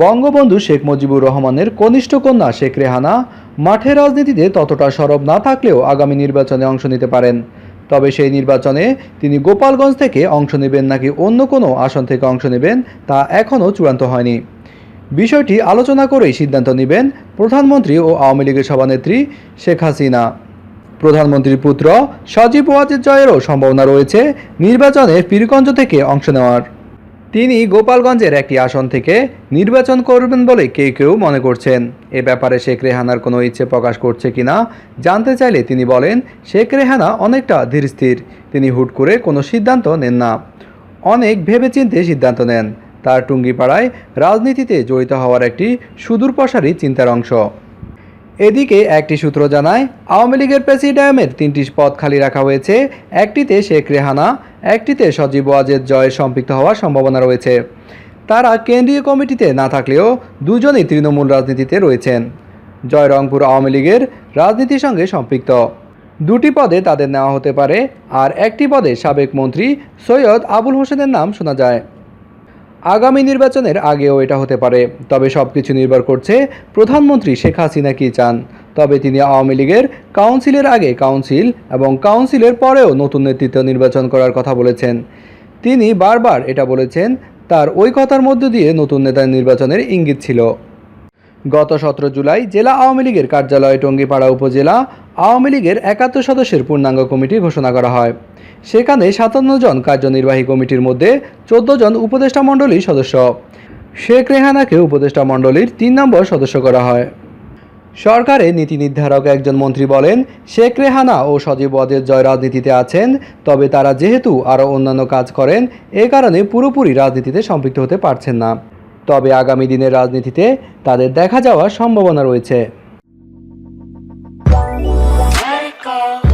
বঙ্গবন্ধু শেখ মুজিবুর রহমানের কনিষ্ঠ কন্যা শেখ রেহানা মাঠের রাজনীতিতে ততটা সরব না থাকলেও আগামী নির্বাচনে অংশ নিতে পারেন। তবে সেই নির্বাচনে তিনি গোপালগঞ্জ থেকে অংশ নেবেন নাকি অন্য কোনো আসন থেকে অংশ নেবেন তা এখনও চূড়ান্ত হয়নি। বিষয়টি আলোচনা করেই সিদ্ধান্ত নেবেন প্রধানমন্ত্রী ও আওয়ামী লীগের সভানেত্রী শেখ হাসিনা। প্রধানমন্ত্রীর পুত্র সজীব ওয়াজেদ জয়েরও সম্ভাবনা রয়েছে নির্বাচনে পীরগঞ্জ থেকে অংশ নেওয়ার। তিনি গোপালগঞ্জের একটি আসন থেকে নির্বাচন করবেন বলে কেউ কেউ মনে করছেন। এ ব্যাপারে শেখ রেহানার কোনো ইচ্ছে প্রকাশ করছে কিনা জানতে চাইলে তিনি বলেন, শেখ রেহানা অনেকটা ধীরস্থির। তিনি হুট করে কোনো সিদ্ধান্ত নেন না। অনেক ভেবেচিন্তে সিদ্ধান্ত নেন। তার টুঙ্গিপাড়ায় রাজনীতিতে জড়িত হওয়ার একটি সুদূর প্রসারী চিন্তার অংশ। এদিকে একটি সূত্র জানায়, আওয়ামী লীগের প্রেসিডিয়ামের তিনটি পদ খালি রাখা হয়েছে। একটিতে শেখ রেহানা, একটিতে সজীব ওয়াজেদ জয়ের সম্পৃক্ত হওয়ার সম্ভাবনা রয়েছে। তারা কেন্দ্রীয় কমিটিতে না থাকলেও দুজনেই তৃণমূল রাজনীতিতে রয়েছেন। জয় রংপুর আওয়ামী লীগের রাজনীতির সঙ্গে সম্পৃক্ত। দুটি পদে তাদের নেওয়া হতে পারে, আর একটি পদে সাবেক মন্ত্রী সৈয়দ আবুল হোসেনের নাম শোনা যায়। আগামী নির্বাচনের আগেও এটা হতে পারে। তবে সব কিছু নির্ভর করছে প্রধানমন্ত্রী শেখ হাসিনা কী চান। তবে তিনি আওয়ামী লীগের কাউন্সিলের আগে কাউন্সিল এবং কাউন্সিলের পরেও নতুন নেতৃত্ব নির্বাচন করার কথা বলেছেন। তিনি বারবার এটা বলেছেন, তার ওই কথার মধ্য দিয়ে নতুন নেতা নির্বাচনের ইঙ্গিত ছিল। গত সতেরো জুলাই জেলা আওয়ামী লীগের কার্যালয় টঙ্গিপাড়া উপজেলা আওয়ামী লীগের একাত্তর সদস্যের পূর্ণাঙ্গ কমিটি ঘোষণা করা হয়। সেখানে সাতান্ন জন কার্যনির্বাহী কমিটির মধ্যে চোদ্দ জন উপদেষ্টা মণ্ডলীর সদস্য। শেখ রেহানাকে উপদেষ্টা মণ্ডলীর তিন নম্বর সদস্য করা হয়। সরকারে নীতি নির্ধারক একজন মন্ত্রী বলেন, শেখ রেহানা ও সজীব ওয়াজেদ জয় রাজনীতিতে আছেন, তবে তারা যেহেতু আরও অন্যান্য কাজ করেন, এ কারণে পুরোপুরি রাজনীতিতে সম্পৃক্ত হতে পারছেন না। তবে আগামী দিনের রাজনীতিতে তাদের দেখা যাওয়ার সম্ভাবনা রয়েছে। fall.